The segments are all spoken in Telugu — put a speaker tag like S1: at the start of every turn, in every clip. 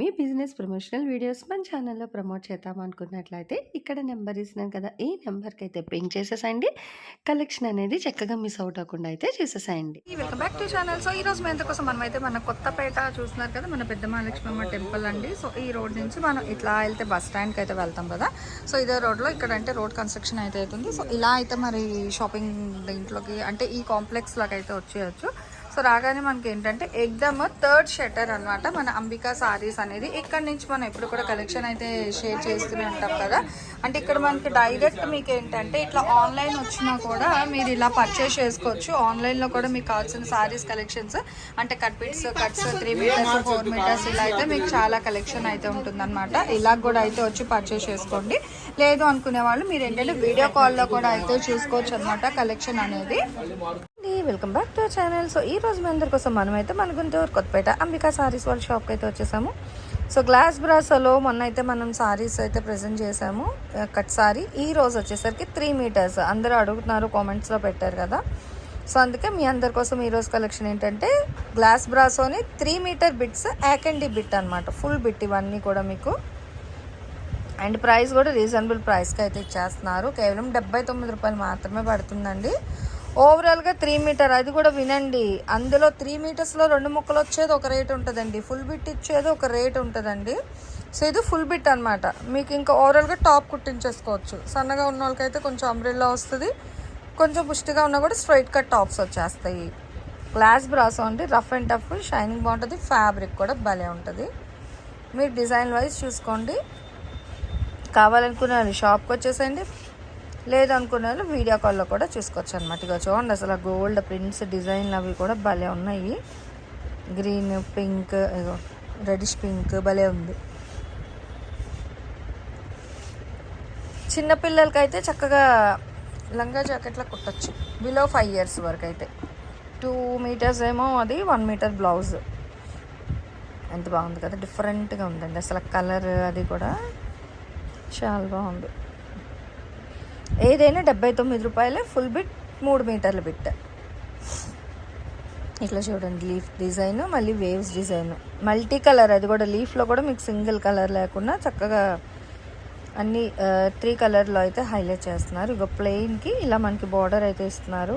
S1: మీ బిజినెస్ ప్రమోషనల్ వీడియోస్ మన ఛానల్లో ప్రమోట్ చేద్దాం అనుకున్నట్లయితే ఇక్కడ నెంబర్ ఇస్తున్నాను కదా ఈ నెంబర్కి అయితే పింక్ చేసేసేయండి కలెక్షన్ అనేది చక్కగా మిస్ అవుట్ అవ్వకుండా అయితే చేసేసేయండి
S2: welcome back to channel. So ఈ రోజు మేము కోసం మనం అయితే మన కొత్తపేట చూస్తున్నారు కదా మన పెద్ద మహాలక్ష్మమ్మ టెంపుల్ అండి. సో ఈ రోడ్ నుంచి మనం ఇట్లా వెళ్తే బస్ స్టాండ్కి అయితే వెళ్తాం కదా. సో ఇదే రోడ్లో ఇక్కడ అంటే రోడ్ కన్స్ట్రక్షన్ అయితే అవుతుంది. సో ఇలా అయితే మరి షాపింగ్ దీంట్లోకి అంటే ఈ కాంప్లెక్స్ లాగా అయితే వచ్చేయచ్చు. సో రాగానే మనకి ఏంటంటే ఎగ్దమ్ థర్డ్ షట్టర్ అన్నమాట. మన అంబికా సారీస్ అనేది. ఇక్కడ నుంచి మనం ఎప్పుడు కూడా కలెక్షన్ అయితే షేర్ చేస్తూనే ఉంటాం కదా. అంటే ఇక్కడ మనకి డైరెక్ట్ మీకు ఏంటంటే ఇట్లా ఆన్లైన్ వచ్చినా కూడా మీరు ఇలా పర్చేస్ చేసుకోవచ్చు. ఆన్లైన్లో కూడా మీకు కావాల్సిన సారీస్ కలెక్షన్స్ అంటే cut bits cuts three metres four metres ఇలా అయితే మీకు చాలా కలెక్షన్ అయితే ఉంటుందన్నమాట. ఇలా కూడా అయితే వచ్చి పర్చేస్ చేసుకోండి. లేదు అనుకునే వాళ్ళు మీరు ఏంటంటే వీడియో కాల్లో కూడా అయితే చూసుకోవచ్చు అనమాట కలెక్షన్ అనేది. Welcome back to channel so ఈ రోజు మీ అందరి కోసం మనమైతే మన గుంటూరు కొత్తపేట అంబికా సారీస్ వాళ్ళ షాప్కి అయితే వచ్చేసాము. సో గ్లాస్ బ్రాసోలో మొన్న అయితే మనం సారీస్ అయితే ప్రజెంట్ చేసాము. Uh, కట్ సారీ ఈ రోజు వచ్చేసరికి త్రీ మీటర్స్ అందరూ అడుగుతున్నారు కామెంట్స్లో పెట్టారు కదా. సో అందుకే మీ అందరి కోసం ఈరోజు కలెక్షన్ ఏంటంటే గ్లాస్ బ్రాసోని త్రీ మీటర్ బిట్స్ యాకండి బిట్ అనమాట ఫుల్ బిట్ ఇవన్నీ కూడా మీకు. అండ్ ప్రైస్ కూడా రీజనబుల్ ప్రైస్కి అయితే ఇచ్చేస్తున్నారు. కేవలం డెబ్బై తొమ్మిది రూపాయలు మాత్రమే పడుతుందండి. ఓవరాల్గా త్రీ మీటర్ అది కూడా వినండి. అందులో త్రీ మీటర్స్లో రెండు ముక్కలు వచ్చేది ఒక రేట్ ఉంటుందండి. ఫుల్ బిట్ ఇచ్చేది ఒక రేట్ ఉంటుందండి. సో ఇది ఫుల్ బిట్ అనమాట మీకు ఇంకా ఓవరాల్గా టాప్ కుట్టించేసుకోవచ్చు. సన్నగా ఉన్న వాళ్ళకైతే కొంచెం అంబ్రెల్లా వస్తుంది. కొంచెం పుష్టిగా ఉన్నా కూడా స్ట్రైట్ కట్ టాప్స్ వచ్చేస్తాయి. గ్లాస్ బ్రాసో అండి. రఫ్ అండ్ టఫ్ షైనింగ్ బాగుంటుంది. ఫ్యాబ్రిక్ కూడా భలే ఉంటుంది. మీరు డిజైన్ వైజ్ చూసుకోండి. కావాలనుకునే షాప్కి వచ్చేసేయండి. లేదనుకునే వాళ్ళు వీడియో కాల్లో కూడా చూసుకోవచ్చు అనమాట ఇక చూడండి అసలు గోల్డ్ ప్రింట్స్ డిజైన్లు అవి కూడా భలే ఉన్నాయి. గ్రీన్ పింక్ రెడిష్ పింక్ భలే ఉంది. చిన్నపిల్లలకైతే చక్కగా లంగా జాకెట్లా కుట్టచ్చు. బిలో ఫైవ్ ఇయర్స్ వరకు అయితే టూ మీటర్స్ ఏమో అది వన్ మీటర్ బ్లౌజ్ ఎంత బాగుంది కదా డిఫరెంట్గా ఉందండి. అసలు కలర్ అది కూడా చాలా బాగుంది. ఏదైనా డెబ్బై తొమ్మిది రూపాయలే ఫుల్ బిట్ మూడు మీటర్ల బిట్ ఇట్లా చూడండి లీఫ్ డిజైన్ మళ్ళీ వేవ్స్ డిజైన్ మల్టీ కలర్ అది కూడా లీఫ్లో కూడా మీకు సింగిల్ కలర్ లేకుండా చక్కగా అన్ని త్రీ కలర్లో అయితే హైలైట్ చేస్తున్నారు. ఇక ప్లెయిన్కి ఇలా మనకి బార్డర్ అయితే ఇస్తున్నారు.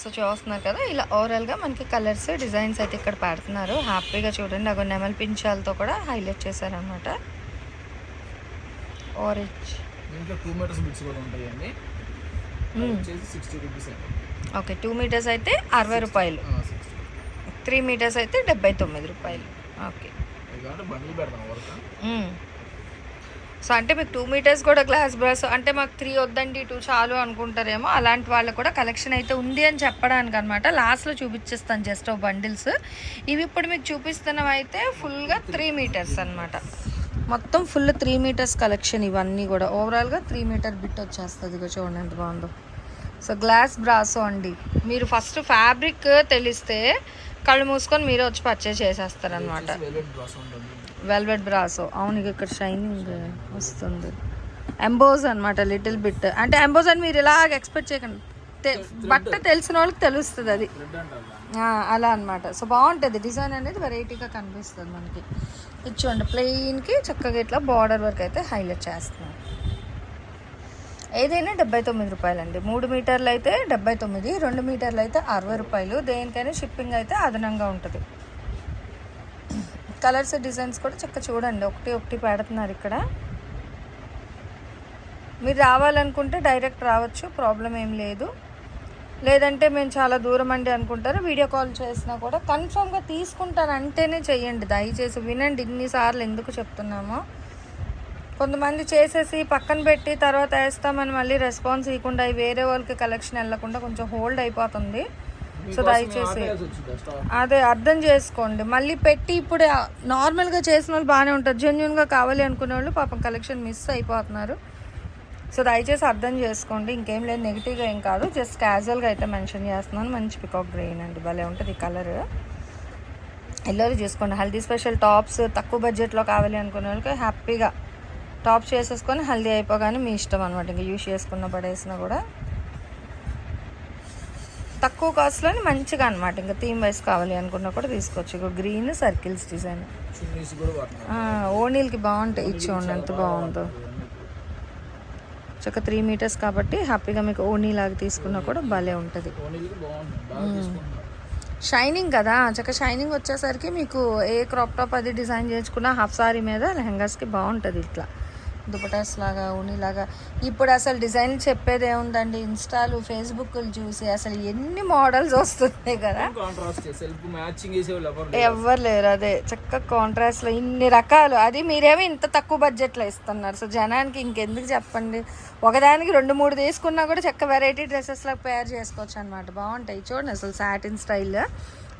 S2: సో చూస్తున్నారు కదా ఇలా ఓవరాల్గా మనకి కలర్స్ డిజైన్స్ అయితే ఇక్కడ పెడుతున్నారు. హ్యాపీగా చూడండి అగో నెమల్ పించాలతో కూడా హైలైట్ చేశారనమాట ఆరెంజ్
S3: దీంట్లో టూ మీటర్స్ బిట్స్ కూడా ఉంటాయండి. అది వచ్చేసి సిక్స్టీ రూపీస్ అండి.
S2: ఓకే టూ మీటర్స్ అయితే అరవై రూపాయలు. త్రీ మీటర్స్ అయితే డెబ్బై తొమ్మిది రూపాయలు. ఓకే సో అంటే మీకు టూ మీటర్స్ కూడా గ్లాస్ బ్రష్ అంటే మాకు త్రీ వద్దండి టూ చాలు అనుకుంటారేమో అలాంటి వాళ్ళకు కూడా కలెక్షన్ అయితే ఉంది అని చెప్పడానికి అనమాట లాస్ట్లో చూపించేస్తాను జస్ట్ బండిల్స్ ఇవి ఇప్పుడు మీకు చూపిస్తున్నవి అయితే ఫుల్గా త్రీ మీటర్స్ అనమాట మొత్తం ఫుల్ త్రీ మీటర్స్ కలెక్షన్ ఇవన్నీ కూడా. ఓవరాల్గా త్రీ మీటర్ బిట్ వచ్చేస్తుంది ఇక చూడండి ఎంత బాగుందో. సో గ్లాస్ బ్రాసో అండి. మీరు ఫస్ట్ ఫ్యాబ్రిక్ తెలిస్తే కళ్ళు మూసుకొని మీరే వచ్చి పర్చేస్ చేసేస్తారనమాట
S3: వెల్వెట్ బ్రాస్ ఉంటుంది
S2: వెల్వెట్ బ్రాసో అవును ఇక ఇక్కడ షైనింగ్ వస్తుంది. ఎంబోజ్ అనమాట లిటిల్ బిట్ అంటే ఎంబోజ్ అని మీరు ఇలాగ ఎక్స్పెక్ట్ చేయకండి. బట్ట తెలిసిన వాళ్ళకి తెలుస్తుంది అది. అలా అనమాట సో బాగుంటుంది. డిజైన్ అనేది వెరైటీగా కనిపిస్తుంది మనకి. ఇది చూడండి ప్లెయిన్కి చక్కగా ఇట్లా బార్డర్ వర్క్ అయితే హైలైట్ చేస్తున్నాం ఏదైనా డెబ్బై తొమ్మిది రూపాయలండి. మూడు మీటర్లు అయితే డెబ్బై తొమ్మిది రెండు మీటర్లు అయితే అరవై రూపాయలు. దేనికైనా షిప్పింగ్ అయితే అదనంగా ఉంటుంది. కలర్స్ డిజైన్స్ కూడా చక్కగా చూడండి. ఒకటి ఒకటి పెడుతున్నారు ఇక్కడ. మీరు రావాలనుకుంటే డైరెక్ట్ రావచ్చు. ప్రాబ్లం ఏం లేదు. లేదంటే మేము చాలా దూరం అండి అనుకుంటారు. వీడియో కాల్ చేసినా కూడా కన్ఫామ్గా తీసుకుంటారంటేనే చెయ్యండి. దయచేసి వినండి ఇన్నిసార్లు ఎందుకు చెప్తున్నామో. కొంతమంది చేసేసి పక్కన పెట్టి తర్వాత వేస్తామని మళ్ళీ రెస్పాన్స్ ఇవ్వకుండా అవి వేరే వాళ్ళకి కలెక్షన్ వెళ్ళకుండా కొంచెం హోల్డ్ అయిపోతుంది. సో దయచేసి అదే అర్థం చేసుకోండి. మళ్ళీ పెట్టి ఇప్పుడు నార్మల్గా చేసిన వాళ్ళు బాగానే ఉంటారు. జెన్యున్గా కావాలి అనుకునే వాళ్ళు పాపం కలెక్షన్ మిస్ అయిపోతున్నారు. సో దయచేసి అర్థం చేసుకోండి. ఇంకేం లేదు నెగిటివ్గా ఏం కాదు. జస్ట్ క్యాజువల్గా అయితే మెన్షన్ చేస్తున్నాను. మంచి పికాక్ గ్రీన్ అండి. భలే ఉంటుంది కలర్ ఎల్లరూ చూసుకోండి. హెల్దీ స్పెషల్ టాప్స్ తక్కువ బడ్జెట్లో కావాలి అనుకునే వాళ్ళకి హ్యాపీగా టాప్ చేసేసుకొని హల్దీ అయిపోగానే మీ ఇష్టం అనమాట ఇంకా యూస్ చేసుకున్న పడేసినా కూడా. తక్కువ కాస్ట్లోని మంచిగా అనమాట ఇంకా థీమ్ వైస్ కావాలి అనుకున్నా కూడా తీసుకోవచ్చు. ఇక గ్రీన్ సర్కిల్స్ డిజైన్ ఓనీల్కి బాగుంటాయి. ఇచ్చి ఎంత బాగుందో. ఒక త్రీ మీటర్స్ కాబట్టి హ్యాపీగా మీకు ఓనీ లాగా తీసుకున్నా కూడా భలే ఉంటుంది. షైనింగ్ కదా? చక్క షైనింగ్ వచ్చేసరికి మీకు ఏ క్రాప్ టాప్ అది డిజైన్ చేయించుకున్నా హాఫ్ సారీ మీద లెహంగాస్కి బాగుంటుంది ఇట్లా. దుపటాస్ లాగా లాగా ఇప్పుడు అసలు డిజైన్ చెప్పేది ఏముందండి? ఇన్స్టాలు ఫేస్బుక్లు చూసి అసలు ఎన్ని మోడల్స్ వస్తున్నాయి కదా?
S3: ఎవరు లేరు.
S2: అదే. చక్క కాంట్రాస్ట్లో ఇన్ని రకాలు. అది మీరేమో ఇంత తక్కువ బడ్జెట్లో ఇస్తున్నారు. సో జనానికి ఇంకెందుకు చెప్పండి? ఒకదానికి రెండు మూడు తీసుకున్నా కూడా చక్క వెరైటీ డ్రెస్సెస్లో పేర్ చేసుకోవచ్చు అనమాట బాగుంటాయి. చూడండి అసలు సాటిన్ స్టైల్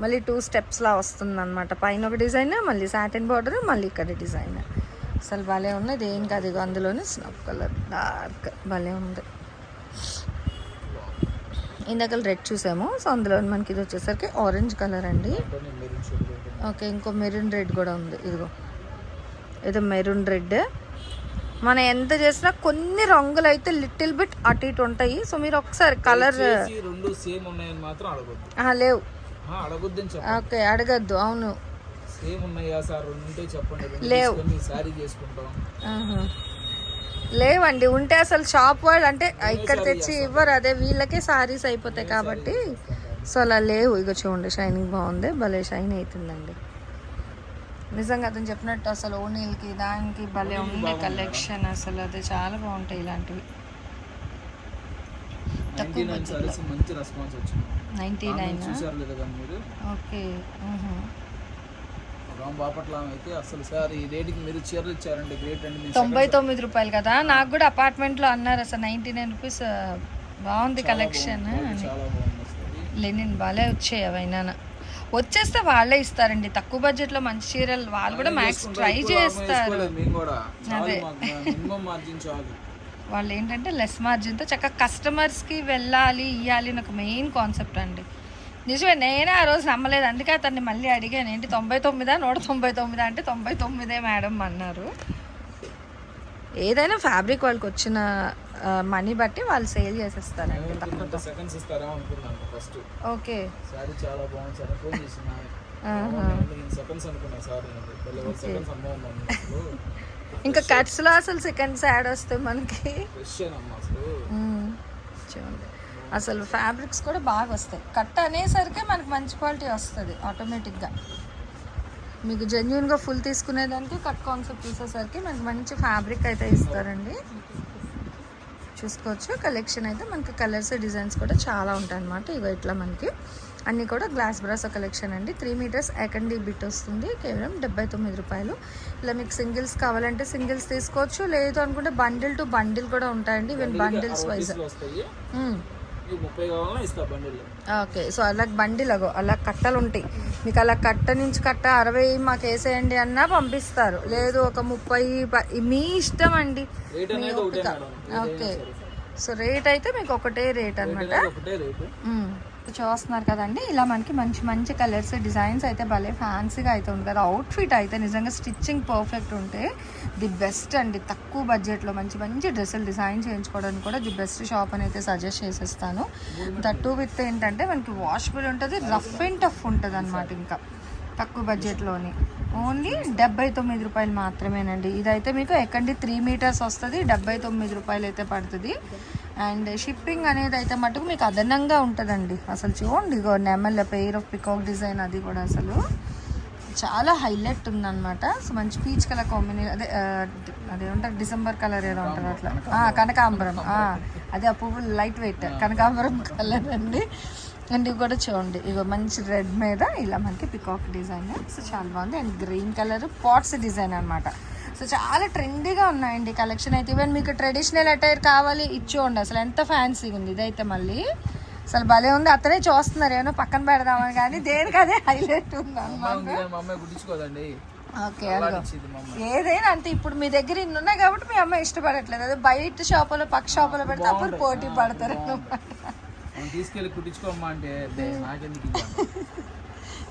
S2: మళ్ళీ టూ స్టెప్స్లా వస్తుంది అనమాట పైన ఒక డిజైన్ మళ్ళీ సాటిన్ బార్డర్ మళ్ళీ ఇక్కడ డిజైన్ అసలు భలే ఉన్నది ఏం కాదు ఇగో అందులోనే స్నఫ్ కలర్ డార్క్ భలే ఉంది. ఇందాక రెడ్ చూసాము. సో అందులో మనకి ఇది వచ్చేసరికి ఆరెంజ్ కలర్ అండి. ఓకే ఇంకో మెరూన్ రెడ్ కూడా ఉంది. ఇదిగో. ఇది మెరూన్ రెడ్ మనం ఎంత చేసినా కొన్ని రంగులు అయితే లిటిల్ బిట్ అటు ఇటు ఉంటాయి. సో మీరు ఒకసారి కలర్
S3: చేసి రెండు సేమ్ ఉన్నాయని మాత్రం అడగొద్దు.
S2: లేవు. ఓకే అడగద్దు. అవును.
S3: సార్? ఉంటే చెప్పండి
S2: లేవు.
S3: చేసుకుంటాం.
S2: లేవండి ఉంటే అసలు షాప్ వాళ్ళు అంటే ఇక్కడ తెచ్చి ఇవ్వరు అదే వీళ్ళకే సారీస్ అయిపోతాయి కాబట్టి. సో అలా లేవు. ఇక చూడండి షైనింగ్ బాగుంది భలే షైన్ అవుతుందండి నిజంగా అతను చెప్పినట్టు అసలు ఓనీల్కి దానికి భలే ఉంది కలెక్షన్ అసలు అది చాలా బాగుంటాయి ఇలాంటివి.
S3: మంచి రెస్పాన్స్ వచ్చింది.
S2: Ninety nine? Okay
S3: Ram Bapatla ఆమె అయితే అసలు సార్ ఈ రేటుకి మీరు చీరలు ఇచ్చారంటే గ్రేట్ అండి నేను
S2: తొంభై తొమ్మిది రూపాయలు కదా? నాకు కూడా అపార్ట్మెంట్లో అన్నారు అసలు నైంటీ నైన్ రూపీస్ బాగుంది కలెక్షన్ లెనిన్ బాలే వచ్చాయి అవైనా. వచ్చేస్తే వాళ్ళే ఇస్తారండి. తక్కువ బడ్జెట్లో మంచి చీరలు వాళ్ళు కూడా మ్యాక్స్ ట్రై చేస్తారు.
S3: చాలు
S2: వాళ్ళు ఏంటంటే లెస్ మార్జిన్తో చక్కగా కస్టమర్స్కి వెళ్ళాలి ఇవ్వాలి నాకు మెయిన్ కాన్సెప్ట్ అండి. నిజమే నేనే ఆ రోజు నమ్మలేదు. అందుకే అతన్ని మళ్ళీ అడిగాను ఏంటి తొంభై తొమ్మిదా? నూట తొంభై తొమ్మిదా? అంటే తొంభై తొమ్మిదే మేడం అన్నారు. ఏదైనా ఫ్యాబ్రిక్ వాళ్ళకి వచ్చిన మనీ బట్టి వాళ్ళు సేల్ చేసేస్తారండి ఓకే.
S3: అసలు.
S2: ఇంకా కట్స్లో అసలు సెకండ్స్ యాడ్ వస్తాయి మనకి. చూడండి. అసలు ఫ్యాబ్రిక్స్ కూడా బాగా వస్తాయి. కట్ అనేసరికి మనకి మంచి క్వాలిటీ వస్తుంది ఆటోమేటిక్గా మీకు జెన్యున్గా ఫుల్ తీసుకునేదానికి కట్ కాన్సెప్ట్ చూసేసరికి మనకి మంచి ఫ్యాబ్రిక్ అయితే ఇస్తారండి. చూసుకోవచ్చు. కలెక్షన్ అయితే మనకి కలర్స్ డిజైన్స్ కూడా చాలా ఉంటాయి అన్నమాట ఇగో ఇట్లా మనకి. అన్నీ కూడా గ్లాస్ బ్రాస్ కలెక్షన్ అండి. త్రీ మీటర్స్ ఎకండి బిట్ వస్తుంది. కేవలం డెబ్బై తొమ్మిది రూపాయలు. ఇలా మీకు సింగిల్స్ కావాలంటే సింగిల్స్ తీసుకోవచ్చు. లేదు అనుకుంటే బండిల్ టు బండిల్ కూడా ఉంటాయండి. ఈవెన్ బండిల్స్ వైజ్
S3: మీకు ముప్పై కావాలన్నా ఇస్తా బండిల్.
S2: ఓకే సో అలా బండిల్ అగో అలా కట్టలు ఉంటాయి. మీకు అలా కట్ట నుంచి కట్ట అరవై మాకు వేసేయండి అన్నా పంపిస్తారు. లేదు ఒక ముప్పై మీ ఇష్టం అండి. ఓకే. సో రేట్ అయితే మీకు ఒకటే రేట్ అనమాట చూస్తున్నారు కదండి ఇలా మనకి మంచి మంచి కలర్స్ డిజైన్స్ అయితే భలే ఫ్యాన్సీగా అయితే ఉంది కదా. అవుట్ఫిట్ అయితే నిజంగా స్టిచ్చింగ్ పర్ఫెక్ట్ ఉంటే ది బెస్ట్ అండి. తక్కువ బడ్జెట్లో మంచి మంచి డ్రెస్సులు డిజైన్ చేయించుకోవడానికి కూడా ది బెస్ట్ షాప్ అని అయితే సజెస్ట్ చేసేస్తాను. దట్టు విత్ ఏంటంటే మనకి వాషబుల్ ఉంటుంది రఫ్ అండ్ టఫ్ ఉంటుంది అనమాట ఇంకా. తక్కువ బడ్జెట్లోని ఓన్లీ డెబ్బై తొమ్మిది రూపాయలు మాత్రమేనండి. ఇదైతే మీకు ఎక్కడి త్రీ మీటర్స్ వస్తుంది డెబ్బై తొమ్మిది రూపాయలు అయితే పడుతుంది. అండ్ షిప్పింగ్ అనేది అయితే మటుకు మీకు అదనంగా ఉంటుందండి. అసలు చూడండి ఇగో నెమల్ పెయిర్ ఆఫ్ పికాక్ డిజైన్ అది కూడా అసలు. చాలా హైలైట్ ఉందన్నమాట. సో మంచి పీచ్ కలర్ కాంబినేషన్ అదే అదే అదేమంటారు డిసెంబర్ కలర్ ఏదో ఉంటారు అట్లా. కనకాంబరం. అదే ఆ పువ్వులు లైట్ వెయిట్ కనకాంబరం కలర్ అండి. అండ్ ఇవి కూడా చూడండి. ఇగో మంచి రెడ్ మీద ఇలా మనకి పికాక్ డిజైన్ సో చాలా బాగుంది. And green colour pots design అన్నమాట. సో చాలా ట్రెండీగా ఉన్నాయండి కలెక్షన్ అయితే. ఈవెన్ మీకు ట్రెడిషనల్ అటైర్ కావాలి ఇచ్చోండి అసలు ఎంత ఫ్యాన్సీగా ఉంది. ఇదైతే మళ్ళీ అసలు భలే ఉంది. అతనే చూస్తున్నారు. ఏమో పక్కన పెడదామని కానీ దేనికి అదే హైలైట్ ఉంది ఓకే ఏదైనా అంతే. ఇప్పుడు మీ దగ్గర ఇన్ని ఉన్నాయి కాబట్టి మీ అమ్మాయి ఇష్టపడట్లేదు. అదే బయట షాపులో పక్క షాపులో పెడితే అప్పుడు పోటీ పడతారు అన్నమాట.
S3: మనం తీసుకెళ్ళి కుట్టించుకోమ్మా అంటే "అబ్బే, నాకెందుకు ఇవ్వాలి?"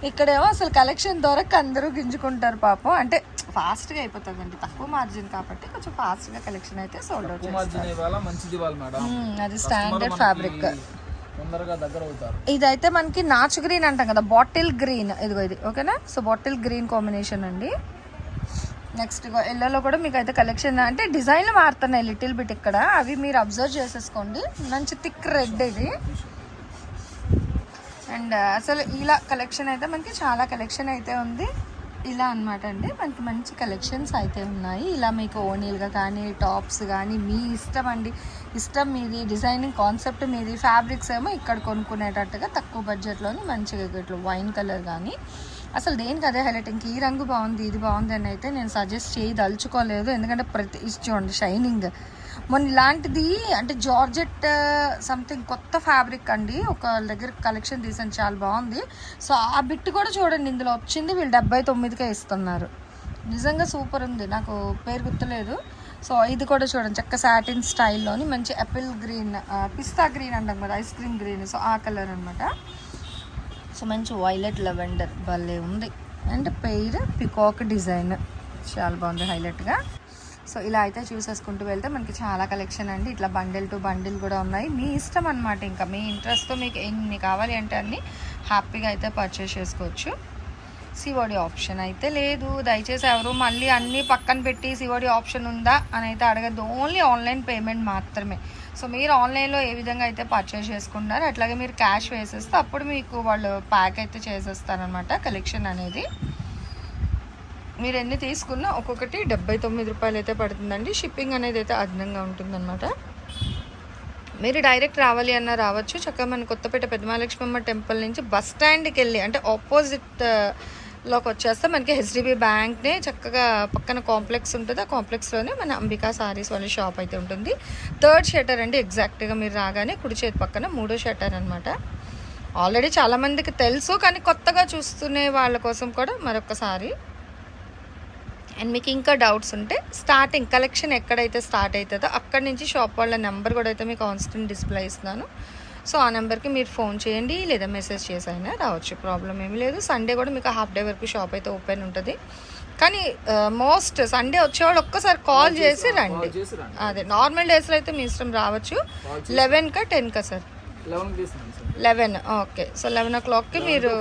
S2: ఇక్కడేమో అసలు కలెక్షన్ దొరక అందరూ గింజుకుంటారు పాపం. అంటే ఫాస్ట్గా అయిపోతుందండి. తక్కువ మార్జిన్ కాబట్టి కొంచెం ఫాస్ట్గా కలెక్షన్ అయితే సోల్డ్ అవుట్
S3: మార్జిన్ ఇవ్వాలా? మంచిది ఇవ్వాలి మేడం.
S2: అది స్టాండర్డ్ ఫ్యాబ్రిక్
S3: తొందరగా దగ్గర అవుతారు.
S2: ఇదైతే మనకి నాచు గ్రీన్ అంటాం కదా బాటిల్ గ్రీన్. ఇదిగో ఇది ఓకేనా? సో బాటిల్ గ్రీన్ కాంబినేషన్ అండి. నెక్స్ట్ ఎల్లోలో కూడా మీకు అయితే కలెక్షన్ అంటే డిజైన్లు మారుతున్నాయి లిటిల్ బిట్ ఇక్కడ. అవి మీరు అబ్జర్వ్ చేసేసుకోండి. మంచి థిక్ రెడ్ ఇది. అండ్ uh, అసలు ఇలా కలెక్షన్ అయితే మనకి చాలా కలెక్షన్ అయితే ఉంది. ఇలా అన్నమాట అండి. మనకి మంచి కలెక్షన్స్ అయితే ఉన్నాయి. ఇలా మీకు ఓనీలుగా కానీ టాప్స్ కానీ మీ ఇష్టం అండి. ఇష్టం మీది డిజైనింగ్ కాన్సెప్ట్ మీది ఫ్యాబ్రిక్స్ ఏమో ఇక్కడ కొనుక్కునేటట్టుగా తక్కువ బడ్జెట్లోని మంచిగా ఇట్లా వైన్ కలర్ కానీ అసలు దేనికి అదే హైలైట్? ఇంక ఈ రంగు బాగుంది ఇది బాగుంది అని అయితే నేను సజెస్ట్ చేయదలుచుకోలేదు ఎందుకంటే ప్రతి ఇచ్చి చూడండి షైనింగ్ మొన్న ఇలాంటిది అంటే జార్జెట్ సంథింగ్ కొత్త ఫ్యాబ్రిక్ అండి. ఒక దగ్గర కలెక్షన్ తీసాను చాలా బాగుంది. సో ఆ బిట్ కూడా చూడండి ఇందులో వచ్చింది. వీళ్ళు డెబ్బై తొమ్మిదికే ఇస్తున్నారు. నిజంగా సూపర్ ఉంది. నాకు పేరు గుర్తులేదు. సో ఇది కూడా చూడండి చక్క సాటిన్ స్టైల్లోని మంచి యాపిల్ గ్రీన్ పిస్తా గ్రీన్ అంటాం కదా ఐస్ క్రీమ్ గ్రీన్ సో ఆ కలర్ అనమాట సో మంచి వైలెట్ లెవెండర్ భలే ఉంది. And pair peacock design. చాలా బాగుంది హైలైట్గా సో ఇలా అయితే చూసేసుకుంటూ వెళ్తే మనకి చాలా కలెక్షన్ అండి. ఇట్లా బండిల్ టు బండిల్ కూడా ఉన్నాయి. మీ ఇష్టం అనమాట ఇంకా. మీ ఇంట్రెస్ట్తో మీకు ఎన్ని కావాలి అంటే అన్ని హ్యాపీగా అయితే పర్చేస్ చేసుకోవచ్చు. సివోడి ఆప్షన్ అయితే లేదు. దయచేసి ఎవరు మళ్ళీ అన్నీ పక్కన పెట్టి సివోడి ఆప్షన్ ఉందా అని అయితే అడగద్దు. ఓన్లీ ఆన్లైన్ పేమెంట్ మాత్రమే. సో మీరు ఆన్లైన్లో ఏ విధంగా అయితే పర్చేస్ చేసుకుంటున్నారు అట్లాగే మీరు క్యాష్ వేసేస్తే అప్పుడు మీకు వాళ్ళు ప్యాక్ అయితే చేసేస్తారనమాట కలెక్షన్ అనేది. మీరు ఎన్ని తీసుకున్నా ఒక్కొక్కటి డెబ్బై తొమ్మిది రూపాయలు అయితే పడుతుందండి. షిప్పింగ్ అనేది అయితే అదనంగా ఉంటుందన్నమాట. మీరు డైరెక్ట్ రావాలి అన్న రావచ్చు. చక్కగా మన కొత్తపేట పెద్దమహాలక్ష్మమ్మ టెంపుల్ నుంచి బస్ స్టాండ్కి వెళ్ళి అంటే ఆపోజిట్ లోకి వచ్చేస్తే మనకి హెచ్డిబి బ్యాంక్నే చక్కగా పక్కన కాంప్లెక్స్ ఉంటుంది. ఆ కాంప్లెక్స్లోనే మన అంబికా సారీస్ వాళ్ళ షాప్ అయితే ఉంటుంది. థర్డ్ షటర్ అండి ఎగ్జాక్ట్గా మీరు రాగానే కుడి చేతి పక్కన మూడో షటర్ అనమాట ఆల్రెడీ చాలామందికి తెలుసు కానీ కొత్తగా చూస్తునే వాళ్ళ కోసం కూడా మరొకసారి అండ్ మీకు ఇంకా డౌట్స్ ఉంటే స్టార్టింగ్ కలెక్షన్ ఎక్కడైతే స్టార్ట్ అవుతుందో అక్కడి నుంచి షాప్ వాళ్ళ నెంబర్ కూడా అయితే మీకు కాన్స్టెంట్ డిస్ప్లే ఇస్తున్నాను. సో ఆ నెంబర్కి మీరు ఫోన్ చేయండి లేదా మెసేజ్ చేసైనా రావచ్చు. ప్రాబ్లం ఏమీ లేదు. సండే కూడా మీకు హాఫ్ డే వరకు షాప్ అయితే ఓపెన్ ఉంటుంది. కానీ మోస్ట్ సండే వచ్చేవాళ్ళు ఒక్కసారి కాల్ చేసి రండి. అదే నార్మల్ డేస్లో అయితే మీ ఇష్టం రావచ్చు. లెవెన్కా టెన్కా సార్?
S3: లెవెన్ తీసుకున్నాను sir.
S2: Eleven okay. So eleven ఓ క్లాక్కి మీరు.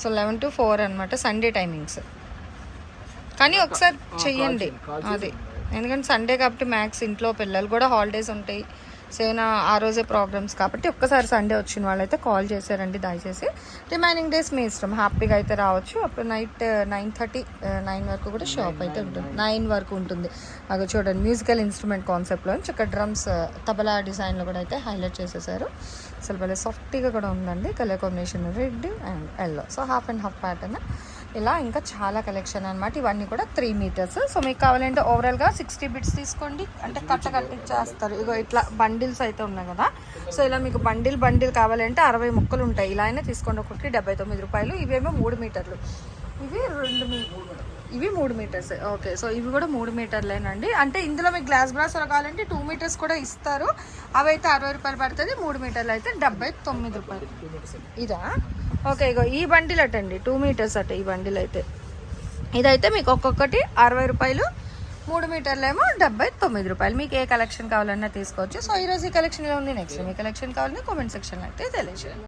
S2: సో లెవెన్ టు ఫోర్ అనమాట సండే టైమింగ్స్. కానీ ఒకసారి చెయ్యండి. అది. ఎందుకంటే సండే కాబట్టి మ్యాక్స్ ఇంట్లో పిల్లలు కూడా హాలిడేస్ ఉంటాయి. సేనా ఆ రోజే ప్రోగ్రామ్స్ కాబట్టి ఒక్కసారి సండే వచ్చిన వాళ్ళైతే కాల్ చేశారండి దయచేసి. రిమైనింగ్ డేస్ మీ ఇష్టం. హ్యాపీగా అయితే రావచ్చు. అప్పుడు నైట్ నైన్ థర్టీ నైన్ వరకు కూడా షాప్ అయితే ఉంటుంది. నైన్ వరకు ఉంటుంది. అది చూడండి మ్యూజికల్ ఇన్స్ట్రుమెంట్ కాన్సెప్ట్లో చక్క డ్రమ్స్ తబలా డిజైన్లో కూడా అయితే హైలైట్ చేసేసారు. అసలు భలే సాఫ్టీగా కూడా ఉందండి. Colour combination red and yellow so half and half pattern ఇలా ఇంకా చాలా కలెక్షన్ అనమాట ఇవన్నీ కూడా త్రీ మీటర్స్ సో మీకు కావాలంటే ఓవరాల్గా సిక్స్టీ బిట్స్ తీసుకోండి. అంటే కట్ట కట్టించేస్తారు ఇగో ఇట్లా బండిల్స్ అయితే ఉన్నాయి కదా. సో ఇలా మీకు బండిల్ బండిల్ కావాలంటే అరవై ముక్కలు ఉంటాయి. ఇలా అయినా తీసుకోండి. ఒకటి డెబ్బై తొమ్మిది రూపాయలు. ఇవేమో మూడు మీటర్లు. ఇవి రెండు ఇవి మూడు మీటర్స్ ఓకే సో ఇవి కూడా మూడు మీటర్లేనండి. అంటే ఇందులో మీకు గ్లాస్ బ్రాస్ కావాలంటే టూ మీటర్స్ కూడా ఇస్తారు. అవైతే అరవై రూపాయలు పడుతుంది. మూడు మీటర్లు అయితే డెబ్బై తొమ్మిది రూపాయలు. ఇదా? ఓకే ఇగో ఈ బండిల్ అటండి. టూ మీటర్స్ అట ఈ బండిల్ అయితే. ఇదైతే మీకు ఒక్కొక్కటి అరవై రూపాయలు మూడు మీటర్లు ఏమో డెబ్బై తొమ్మిది రూపాయలు. మీకు ఏ కలెక్షన్ కావాలన్నా తీసుకోవచ్చు. సో ఈరోజు ఈ కలెక్షన్లో ఉంది. నెక్స్ట్ మీ కలెక్షన్ కావాలని కామెంట్ సెక్షన్లో అయితే తెలియజేయండి.